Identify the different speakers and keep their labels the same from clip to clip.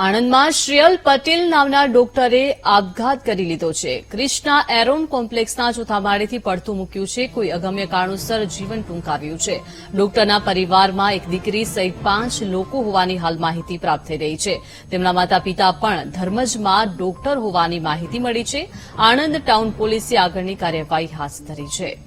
Speaker 1: આણંદમાં શ્રેયલ પટેલ નામના ડોક્ટરે આપઘાત કરી લીધો છે. ક્રિષ્ના એરોન કોમ્પ્લેક્સના ચોથા માળેથી પડતું મૂક્યું છે. કોઈ અગમ્ય કારણોસર જીવન ટૂંકાવ્યું છે. ડોક્ટરના પરિવારમાં એક દીકરી સહિત પાંચ લોકો હોવાની હાલ માહિતી પ્રાપ્ત થઈ રહી છે. તેમના માતા પિતા પણ ધર્મજમાં ડોક્ટર હોવાની માહિતી મળી છે. આણંદ ટાઉન પોલીસે આગળની કાર્યવાહી હાથ ધરી છે.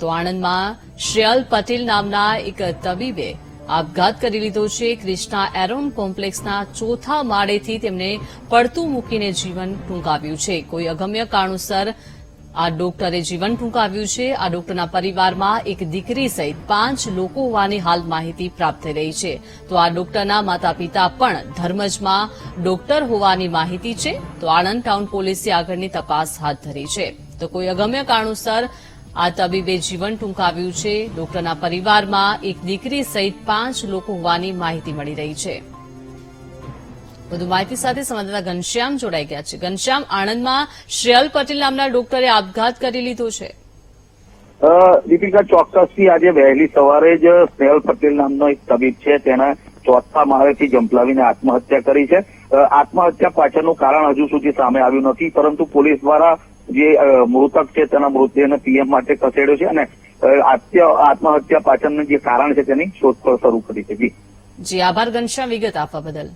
Speaker 1: તો આણંદમાં શ્રેયલ પટેલ નામના એક તબીબે આપઘાત કરી લીધો છે. ક્રિષ્ના એરોન કોમ્પ્લેક્સના ચોથા માળેથી તેમને પડતું મૂકીને જીવન ટૂંકાવ્યું છે. કોઈ અગમ્ય કારણોસર આ ડોક્ટરે જીવન ટૂંકાવ્યું છે. આ ડોક્ટરના પરિવારમાં એક દીકરી સહિત પાંચ લોકો હોવાની હાલ માહિતી પ્રાપ્ત થઈ રહી છે. તો આ ડોક્ટરના માતા પિતા પણ ધર્મજમાં ડોક્ટર હોવાની માહિતી છે. તો આણંદ ટાઉન પોલીસે આગળની તપાસ હાથ ધરી છે. તો કોઈ અગમ્ય કારણોસર આ તબીબે જીવન ટૂંકાવ્યું છે. ડોક્ટરના પરિવારમાં એક દીકરી સહિત પાંચ લોકો હોવાની માહિતી મળી રહી છે. વધુ માહિતી સાથે સંવાદદાતા ઘનશ્યામ જોડાઈ ગયા છે. ઘનશ્યામ, આણંદમાં શ્રેયલ પટેલ નામના ડોક્ટરે આપઘાત કરી લીધો છે.
Speaker 2: દીપિકા, ચોક્કસથી આજે વહેલી સવારે જ સ્નેહલ પટેલ નામનો એક તબીબ છે. તેણે ચોથા માળેથી જંપલાવીને આત્મહત્યા કરી છે. આત્મહત્યા પાછળનું કારણ હજુ સુધી સામે આવ્યું નથી, પરંતુ પોલીસ દ્વારા જે મૃતક છે તેના મૃતદેહને પીએમ માટે ખસેડ્યો છે અને આત્મહત્યા પાછળનું જે કારણ છે તેની શોધખોળ શરૂ કરી છે.
Speaker 1: જી, આભાર ઘનશ્યામ, વિગત આપવા બદલ.